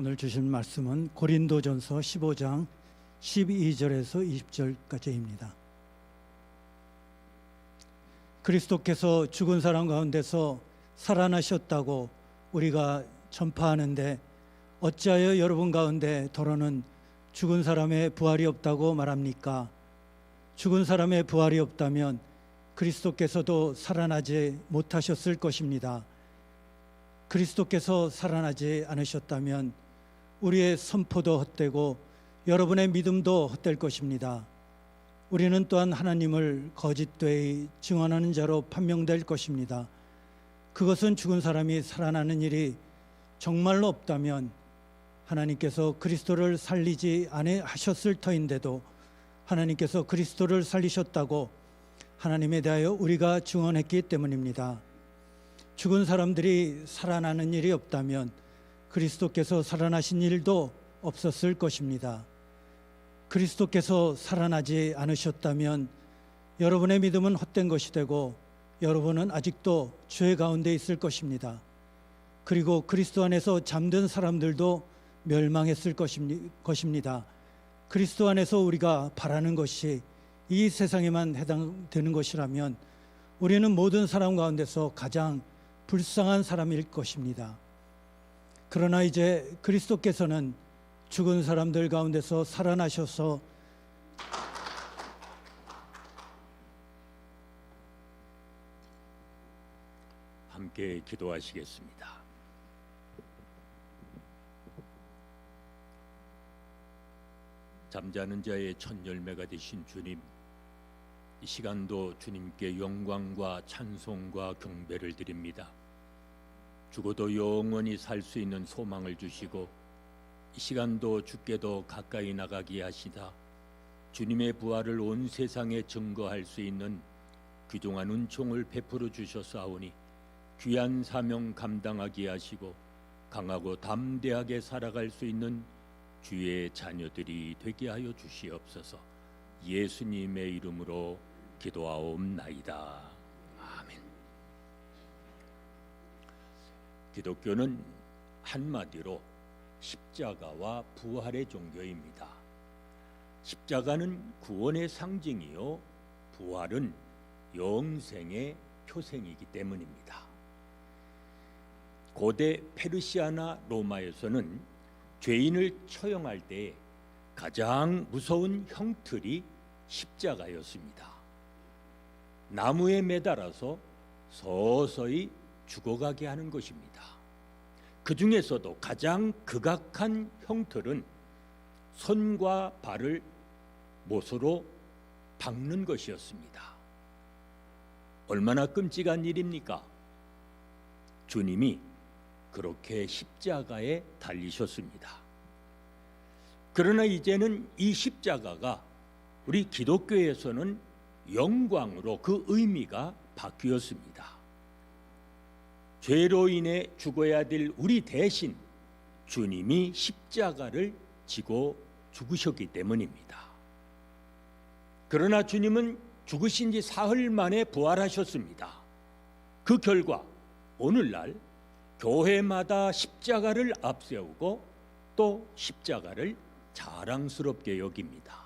오늘 주신 말씀은 고린도전서 15장 12절에서 20절까지입니다. 그리스도께서 죽은 사람 가운데서 살아나셨다고 우리가 전파하는데 어찌하여 여러분 가운데 더러는 죽은 사람의 부활이 없다고 말합니까? 죽은 사람의 부활이 없다면 그리스도께서도 살아나지 못하셨을 것입니다. 그리스도께서 살아나지 않으셨다면 우리의 선포도 헛되고 여러분의 믿음도 헛될 것입니다. 우리는 또한 하나님을 거짓되이 증언하는 자로 판명될 것입니다. 그것은 죽은 사람이 살아나는 일이 정말로 없다면 하나님께서 그리스도를 살리지 아니하셨을 터인데도 하나님께서 그리스도를 살리셨다고 하나님에 대하여 우리가 증언했기 때문입니다. 죽은 사람들이 살아나는 일이 없다면 그리스도께서 살아나신 일도 없었을 것입니다. 그리스도께서 살아나지 않으셨다면 여러분의 믿음은 헛된 것이 되고 여러분은 아직도 죄 가운데 있을 것입니다. 그리고 그리스도 안에서 잠든 사람들도 멸망했을 것입니다. 그리스도 안에서 우리가 바라는 것이 이 세상에만 해당되는 것이라면 우리는 모든 사람 가운데서 가장 불쌍한 사람일 것입니다. 그러나 이제 그리스도께서는 죽은 사람들 가운데서 살아나셔서 함께 기도하시겠습니다. 잠자는 자의 첫 열매가 되신 주님, 이 시간도 주님께 영광과 찬송과 경배를 드립니다. 죽어도 영원히 살 수 있는 소망을 주시고 이 시간도 주께도 가까이 나가게 하시다. 주님의 부활을 온 세상에 증거할 수 있는 귀중한 은총을 베풀어 주셨사오니 귀한 사명 감당하게 하시고 강하고 담대하게 살아갈 수 있는 주의 자녀들이 되게 하여 주시옵소서. 예수님의 이름으로 기도하옵나이다. 기독교는 한마디로 십자가와 부활의 종교입니다. 십자가는 구원의 상징이요, 부활은 영생의 표생이기 때문입니다. 고대 페르시아나 로마에서는 죄인을 처형할 때 가장 무서운 형틀이 십자가였습니다. 나무에 매달아서 서서히 죽어가게 하는 것입니다. 그 중에서도 가장 극악한 형틀은 손과 발을 못으로 박는 것이었습니다. 얼마나 끔찍한 일입니까? 주님이 그렇게 십자가에 달리셨습니다. 그러나 이제는 이 십자가가 우리 기독교에서는 영광으로 그 의미가 바뀌었습니다. 죄로 인해 죽어야 될 우리 대신 주님이 십자가를 지고 죽으셨기 때문입니다. 그러나 주님은 죽으신 지 사흘 만에 부활하셨습니다. 그 결과 오늘날 교회마다 십자가를 앞세우고 또 십자가를 자랑스럽게 여깁니다.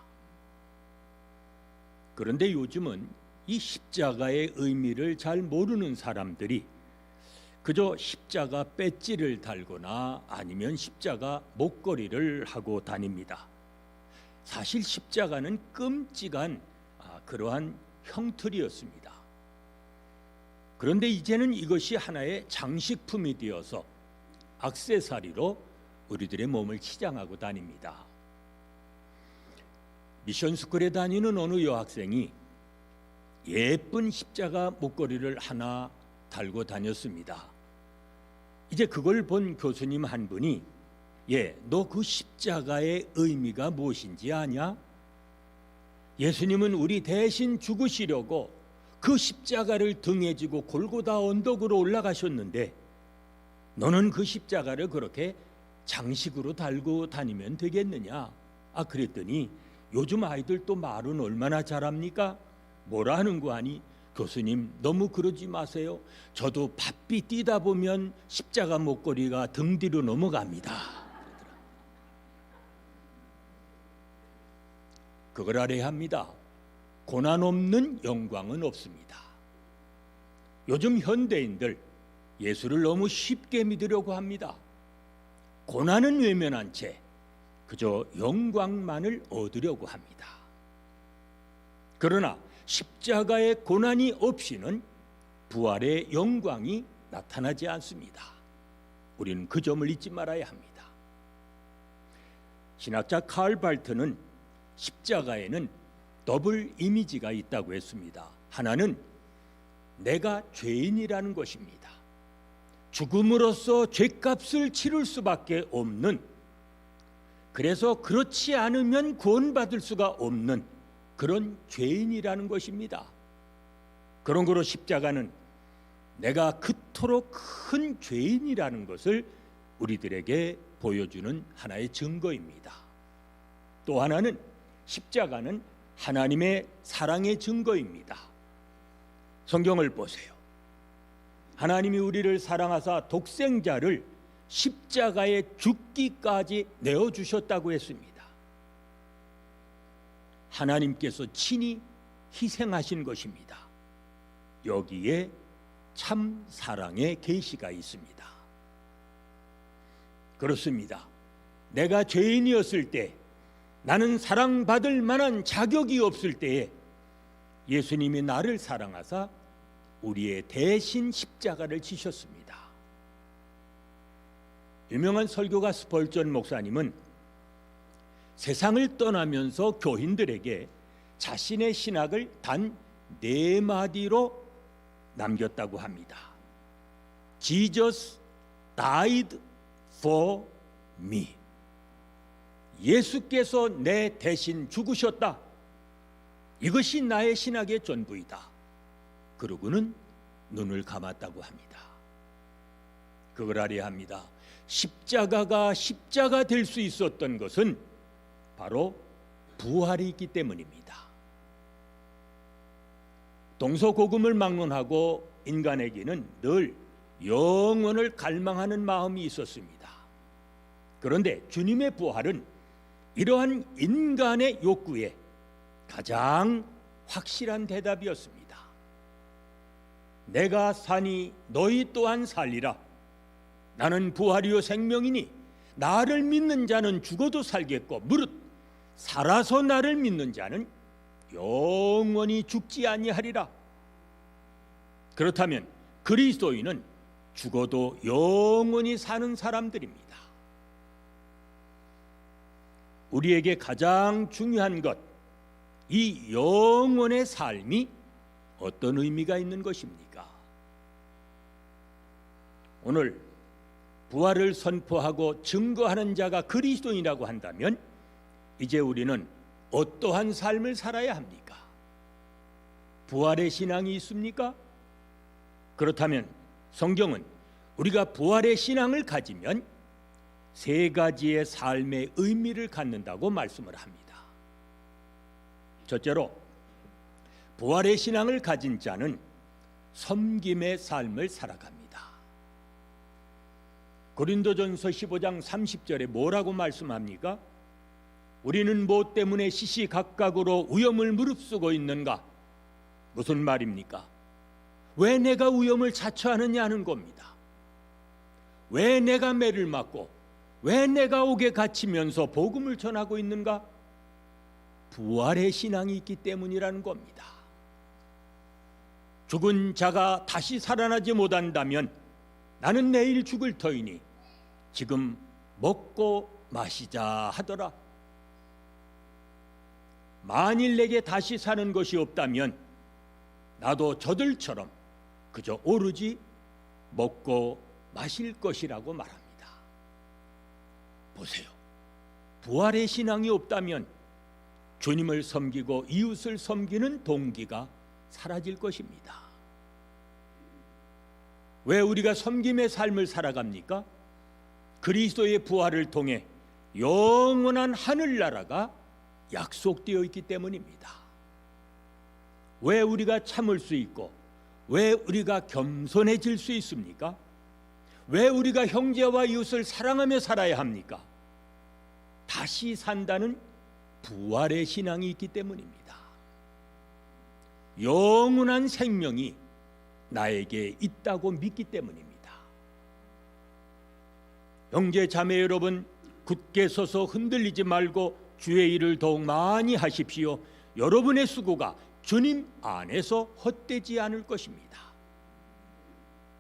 그런데 요즘은 이 십자가의 의미를 잘 모르는 사람들이 그저 십자가 배지를 달거나 아니면 십자가 목걸이를 하고 다닙니다. 사실 십자가는 끔찍한 아, 그러한 형틀이었습니다. 그런데 이제는 이것이 하나의 장식품이 되어서 악세사리로 우리들의 몸을 치장하고 다닙니다. 미션 스쿨에 다니는 어느 여학생이 예쁜 십자가 목걸이를 하나 달고 다녔습니다. 이제 그걸 본 교수님 한 분이 예, 너 그 십자가의 의미가 무엇인지 아냐? 예수님은 우리 대신 죽으시려고 그 십자가를 등에 지고 골고다 언덕으로 올라가셨는데 너는 그 십자가를 그렇게 장식으로 달고 다니면 되겠느냐? 아 그랬더니 요즘 아이들 또 말은 얼마나 잘합니까? 뭐라 하는 거 아니? 교수님 너무 그러지 마세요. 저도 바삐 뛰다 보면 십자가 목걸이가 등 뒤로 넘어갑니다. 그걸 알아야 합니다. 고난 없는 영광은 없습니다. 요즘 현대인들 예수를 너무 쉽게 믿으려고 합니다. 고난은 외면한 채 그저 영광만을 얻으려고 합니다. 그러나 십자가의 고난이 없이는 부활의 영광이 나타나지 않습니다. 우리는 그 점을 잊지 말아야 합니다. 신학자 칼 발트는 십자가에는 더블 이미지가 있다고 했습니다. 하나는 내가 죄인이라는 것입니다. 죽음으로써 죄값을 치를 수밖에 없는 그래서 그렇지 않으면 구원받을 수가 없는 그런 죄인이라는 것입니다. 그런 거로 십자가는 내가 그토록 큰 죄인이라는 것을 우리들에게 보여주는 하나의 증거입니다. 또 하나는 십자가는 하나님의 사랑의 증거입니다. 성경을 보세요. 하나님이 우리를 사랑하사 독생자를 십자가에 죽기까지 내어 주셨다고 했습니다. 하나님께서 친히 희생하신 것입니다. 여기에 참 사랑의 계시가 있습니다. 그렇습니다. 내가 죄인이었을 때 나는 사랑받을 만한 자격이 없을 때에 예수님이 나를 사랑하사 우리의 대신 십자가를 지셨습니다. 유명한 설교가 스펄전 목사님은 세상을 떠나면서 교인들에게 자신의 신학을 단 네 마디로 남겼다고 합니다. Jesus died for me. 예수께서 내 대신 죽으셨다. 이것이 나의 신학의 전부이다. 그러고는 눈을 감았다고 합니다. 그걸 알아야 합니다. 십자가가 십자가 될 수 있었던 것은 바로 부활이 있기 때문입니다. 동서고금을 막론하고 인간에게는 늘 영원을 갈망하는 마음이 있었습니다. 그런데 주님의 부활은 이러한 인간의 욕구에 가장 확실한 대답이었습니다. 내가 사니 너희 또한 살리라. 나는 부활이요 생명이니 나를 믿는 자는 죽어도 살겠고 무릇 살아서 나를 믿는 자는 영원히 죽지 아니하리라. 그렇다면 그리스도인은 죽어도 영원히 사는 사람들입니다. 우리에게 가장 중요한 것, 이 영원의 삶이 어떤 의미가 있는 것입니까? 오늘 부활을 선포하고 증거하는 자가 그리스도인이라고 한다면 이제 우리는 어떠한 삶을 살아야 합니까? 부활의 신앙이 있습니까? 그렇다면 성경은 우리가 부활의 신앙을 가지면 세 가지의 삶의 의미를 갖는다고 말씀을 합니다. 첫째로 부활의 신앙을 가진 자는 섬김의 삶을 살아갑니다. 고린도전서 15장 30절에 뭐라고 말씀합니까? 우리는 뭐 때문에 시시각각으로 위험을 무릅쓰고 있는가? 무슨 말입니까? 왜 내가 위험을 자처하느냐는 겁니다. 왜 내가 매를 맞고 왜 내가 옥에 갇히면서 복음을 전하고 있는가? 부활의 신앙이 있기 때문이라는 겁니다. 죽은 자가 다시 살아나지 못한다면 나는 내일 죽을 터이니 지금 먹고 마시자 하더라. 만일 내게 다시 사는 것이 없다면 나도 저들처럼 그저 오로지 먹고 마실 것이라고 말합니다. 보세요. 부활의 신앙이 없다면 주님을 섬기고 이웃을 섬기는 동기가 사라질 것입니다. 왜 우리가 섬김의 삶을 살아갑니까? 그리스도의 부활을 통해 영원한 하늘나라가 약속되어 있기 때문입니다. 왜 우리가 참을 수 있고 왜 우리가 겸손해질 수 있습니까? 왜 우리가 형제와 이웃을 사랑하며 살아야 합니까? 다시 산다는 부활의 신앙이 있기 때문입니다. 영원한 생명이 나에게 있다고 믿기 때문입니다. 형제 자매 여러분 굳게 서서 흔들리지 말고 주의 일을 더욱 많이 하십시오. 여러분의 수고가 주님 안에서 헛되지 않을 것입니다.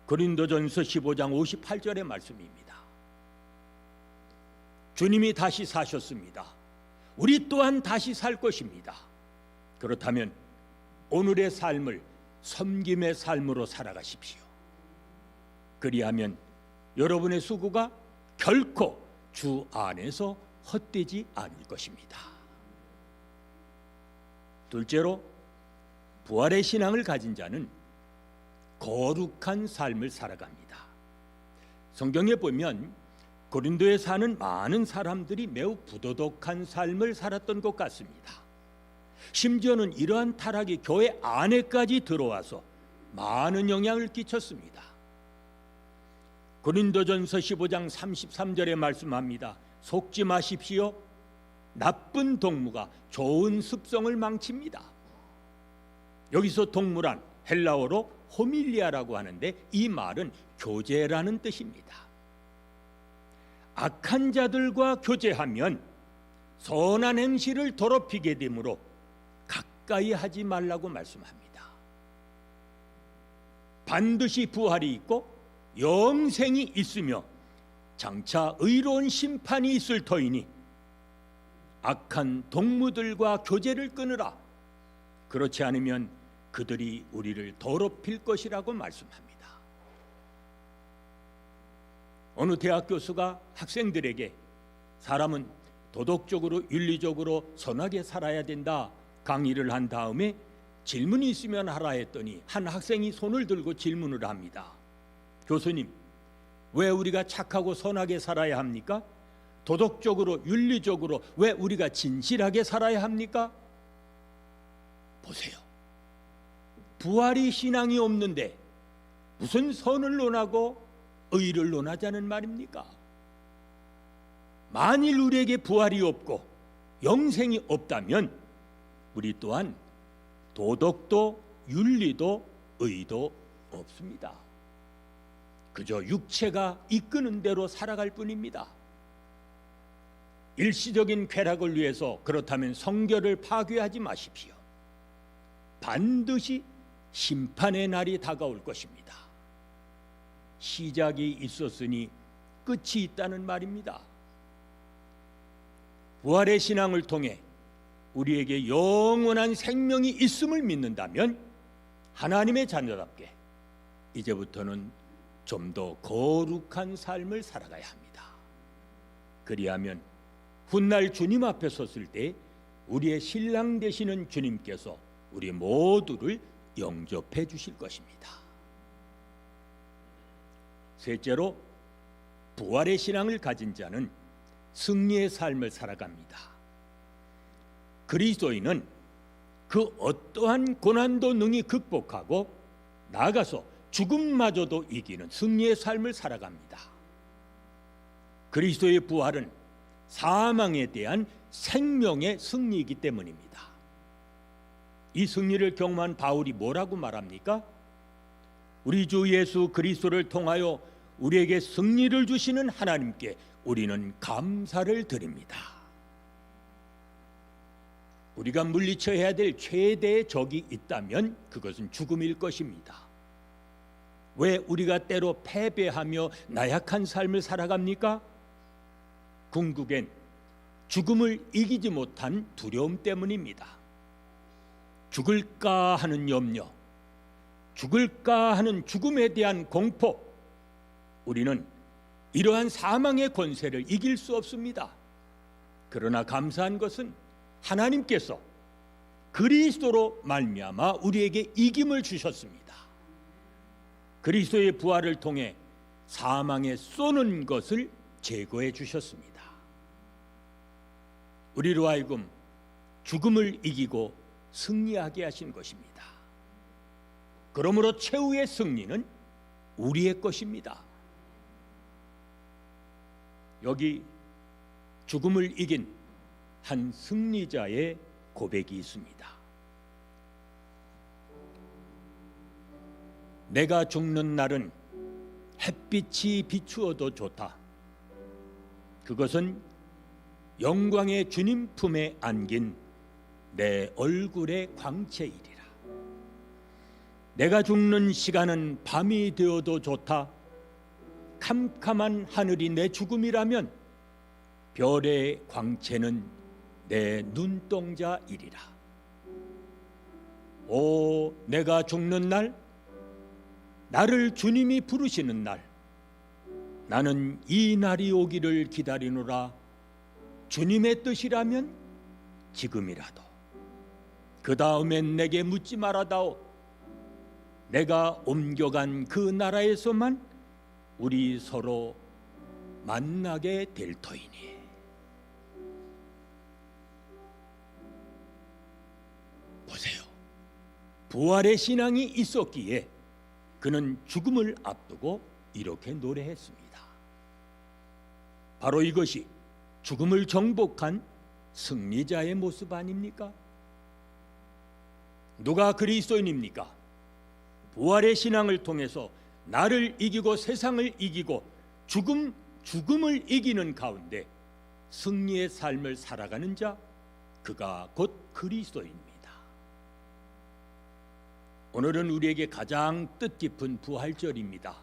고린도전서 15장 58절의 말씀입니다. 주님이 다시 사셨습니다. 우리 또한 다시 살 것입니다. 그렇다면 오늘의 삶을 섬김의 삶으로 살아가십시오. 그리하면 여러분의 수고가 결코 주 안에서 헛되지 않을 것입니다. 둘째로 부활의 신앙을 가진 자는 거룩한 삶을 살아갑니다. 성경에 보면 고린도에 사는 많은 사람들이 매우 부도덕한 삶을 살았던 것 같습니다. 심지어는 이러한 타락이 교회 안에까지 들어와서 많은 영향을 끼쳤습니다. 고린도전서 15장 33절에 말씀합니다. 속지 마십시오. 나쁜 동무가 좋은 습성을 망칩니다. 여기서 동무란 헬라어로 호밀리아라고 하는데 이 말은 교제라는 뜻입니다. 악한 자들과 교제하면 선한 행실을 더럽히게 되므로 가까이 하지 말라고 말씀합니다. 반드시 부활이 있고 영생이 있으며 장차 의로운 심판이 있을 터이니 악한 동무들과 교제를 끊으라. 그렇지 않으면 그들이 우리를 더럽힐 것이라고 말씀합니다. 어느 대학 교수가 학생들에게 사람은 도덕적으로 윤리적으로 선하게 살아야 된다 강의를 한 다음에 질문이 있으면 하라 했더니 한 학생이 손을 들고 질문을 합니다. 교수님, 왜 우리가 착하고 선하게 살아야 합니까? 도덕적으로 윤리적으로 왜 우리가 진실하게 살아야 합니까? 보세요. 부활이 신앙이 없는데 무슨 선을 논하고 의를 논하자는 말입니까? 만일 우리에게 부활이 없고 영생이 없다면 우리 또한 도덕도 윤리도 의도 없습니다. 그저 육체가 이끄는 대로 살아갈 뿐입니다. 일시적인 쾌락을 위해서 그렇다면 성결을 파괴하지 마십시오. 반드시 심판의 날이 다가올 것입니다. 시작이 있었으니 끝이 있다는 말입니다. 부활의 신앙을 통해 우리에게 영원한 생명이 있음을 믿는다면 하나님의 자녀답게 이제부터는 좀 더 거룩한 삶을 살아가야 합니다. 그리하면 훗날 주님 앞에 섰을 때 우리의 신랑 되시는 주님께서 우리 모두를 영접해 주실 것입니다. 셋째로 부활의 신앙을 가진 자는 승리의 삶을 살아갑니다. 그리스도인은 그 어떠한 고난도 능히 극복하고 나아가서 죽음마저도 이기는 승리의 삶을 살아갑니다. 그리스도의 부활은 사망에 대한 생명의 승리이기 때문입니다. 이 승리를 경험한 바울이 뭐라고 말합니까? 우리 주 예수 그리스도를 통하여 우리에게 승리를 주시는 하나님께 우리는 감사를 드립니다. 우리가 물리쳐야 될 최대의 적이 있다면 그것은 죽음일 것입니다. 왜 우리가 때로 패배하며 나약한 삶을 살아갑니까? 궁극엔 죽음을 이기지 못한 두려움 때문입니다. 죽을까 하는 염려, 죽을까 하는 죽음에 대한 공포, 우리는 이러한 사망의 권세를 이길 수 없습니다. 그러나 감사한 것은 하나님께서 그리스도로 말미암아 우리에게 이김을 주셨습니다. 그리스도의 부활을 통해 사망에 쏘는 것을 제거해 주셨습니다. 우리로 하여금 죽음을 이기고 승리하게 하신 것입니다. 그러므로 최후의 승리는 우리의 것입니다. 여기 죽음을 이긴 한 승리자의 고백이 있습니다. 내가 죽는 날은 햇빛이 비추어도 좋다. 그것은 영광의 주님 품에 안긴 내 얼굴의 광채이리라. 내가 죽는 시간은 밤이 되어도 좋다. 캄캄한 하늘이 내 죽음이라면 별의 광채는 내 눈동자이리라. 오, 내가 죽는 날, 나를 주님이 부르시는 날, 나는 이 날이 오기를 기다리노라. 주님의 뜻이라면 지금이라도. 그 다음엔 내게 묻지 말아다오. 내가 옮겨간 그 나라에서만 우리 서로 만나게 될 터이니. 보세요. 부활의 신앙이 있었기에 그는 죽음을 앞두고 이렇게 노래했습니다. 바로 이것이 죽음을 정복한 승리자의 모습 아닙니까? 누가 그리스도인입니까? 부활의 신앙을 통해서 나를 이기고 세상을 이기고 죽음 죽음을 이기는 가운데 승리의 삶을 살아가는 자 그가 곧 그리스도입니다. 오늘은 우리에게 가장 뜻깊은 부활절입니다.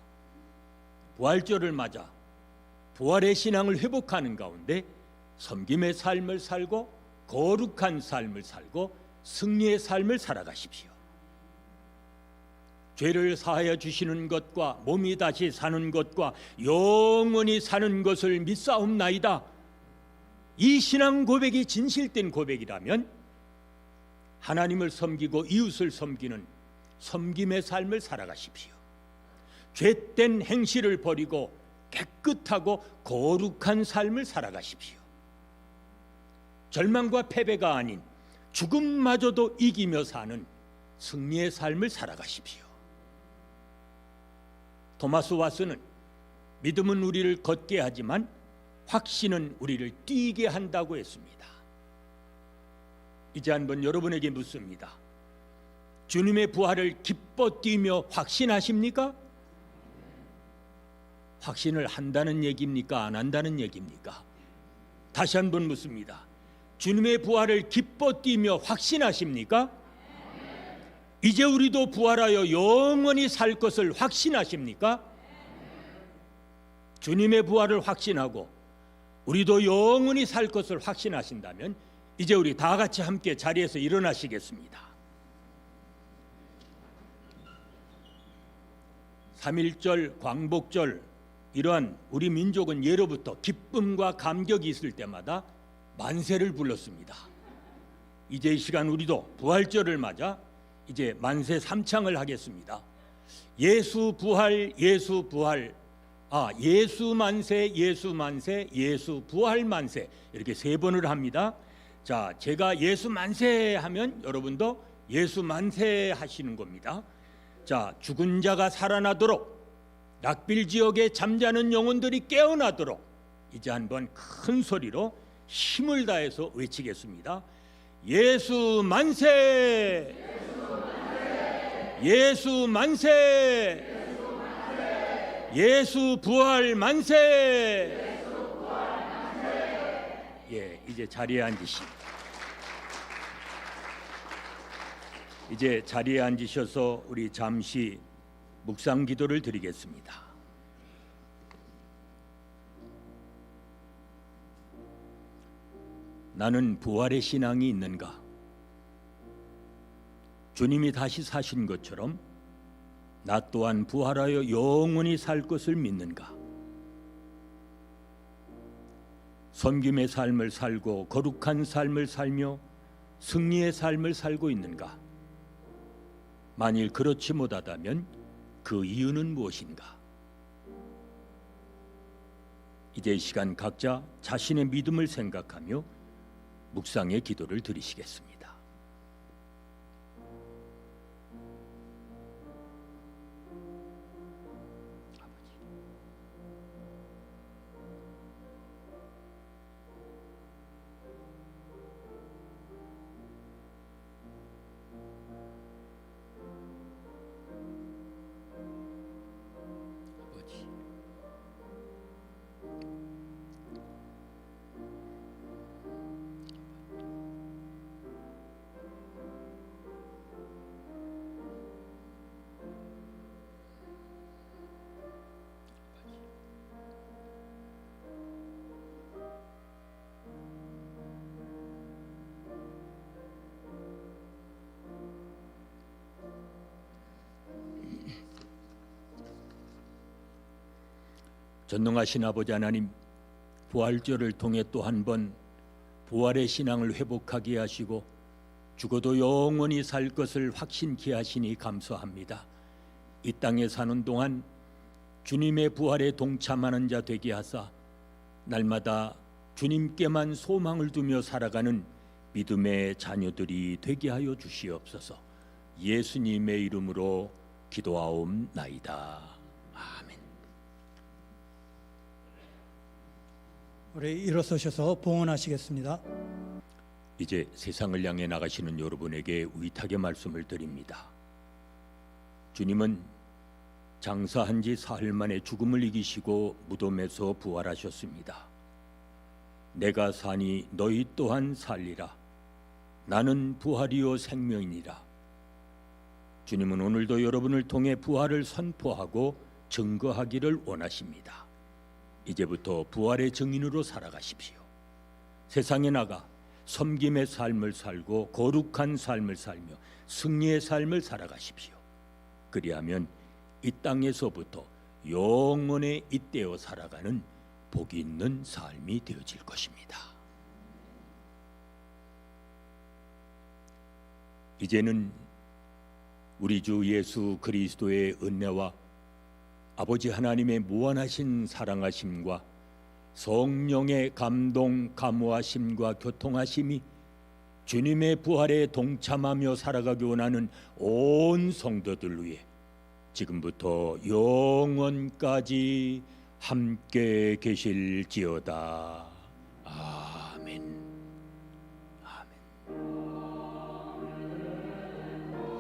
부활절을 맞아 부활의 신앙을 회복하는 가운데 섬김의 삶을 살고 거룩한 삶을 살고 승리의 삶을 살아가십시오. 죄를 사하여 주시는 것과 몸이 다시 사는 것과 영원히 사는 것을 믿사옵나이다. 이 신앙 고백이 진실된 고백이라면 하나님을 섬기고 이웃을 섬기는 섬김의 삶을 살아가십시오. 죄된 행실을 버리고 깨끗하고 거룩한 삶을 살아가십시오. 절망과 패배가 아닌 죽음마저도 이기며 사는 승리의 삶을 살아가십시오. 토마스 와스는 믿음은 우리를 걷게 하지만 확신은 우리를 뛰게 한다고 했습니다. 이제 한번 여러분에게 묻습니다. 주님의 부활을 기뻐 뛰며 확신하십니까? 확신을 한다는 얘기입니까? 안 한다는 얘기입니까? 다시 한 번 묻습니다. 주님의 부활을 기뻐 뛰며 확신하십니까? 이제 우리도 부활하여 영원히 살 것을 확신하십니까? 주님의 부활을 확신하고 우리도 영원히 살 것을 확신하신다면 이제 우리 다 같이 함께 자리에서 일어나시겠습니다. 삼일절 광복절 이러한 우리 민족은 예로부터 기쁨과 감격이 있을 때마다 만세를 불렀습니다. 이제 이 시간 우리도 부활절을 맞아 이제 만세 삼창을 하겠습니다. 예수 부활 예수 부활 아 예수 만세 예수 만세 예수 부활 만세 이렇게 세 번을 합니다. 자 제가 예수 만세 하면 여러분도 예수 만세 하시는 겁니다. 자 죽은 자가 살아나도록 낙빌 지역에 잠자는 영혼들이 깨어나도록 이제 한번 큰 소리로 힘을 다해서 외치겠습니다. 예수 만세! 예수 만세! 예수 부활 만세! 예, 이제 자리에 앉으시. 이제 자리에 앉으셔서 우리 잠시 묵상 기도를 드리겠습니다. 나는 부활의 신앙이 있는가? 주님이 다시 사신 것처럼 나 또한 부활하여 영원히 살 것을 믿는가? 섬김의 삶을 살고 거룩한 삶을 살며 승리의 삶을 살고 있는가? 만일 그렇지 못하다면 그 이유는 무엇인가? 이제 이 시간 각자 자신의 믿음을 생각하며 묵상의 기도를 드리시겠습니다. 전능하신 아버지 하나님 부활절을 통해 또 한 번 부활의 신앙을 회복하게 하시고 죽어도 영원히 살 것을 확신케 하시니 감사합니다. 이 땅에 사는 동안 주님의 부활에 동참하는 자 되게 하사 날마다 주님께만 소망을 두며 살아가는 믿음의 자녀들이 되게 하여 주시옵소서. 예수님의 이름으로 기도하옵나이다. 아멘. 우리 일어서셔서 봉헌하시겠습니다. 이제 세상을 향해 나가시는 여러분에게 위탁의 말씀을 드립니다. 주님은 장사한 지 사흘 만에 죽음을 이기시고 무덤에서 부활하셨습니다. 내가 사니 너희 또한 살리라. 나는 부활이요 생명이니라. 주님은 오늘도 여러분을 통해 부활을 선포하고 증거하기를 원하십니다. 이제부터 부활의 증인으로 살아가십시오. 세상에 나가 섬김의 삶을 살고 거룩한 삶을 살며 승리의 삶을 살아가십시오. 그리하면 이 땅에서부터 영원에 잇대어 살아가는 복이 있는 삶이 되어질 것입니다. 이제는 우리 주 예수 그리스도의 은혜와 아버지 하나님의 무한하신 사랑하심과 성령의 감동 감화심과 교통하심이 주님의 부활에 동참하며 살아가기 원하는 온 성도들 위해 지금부터 영원까지 함께 계실지어다. 아.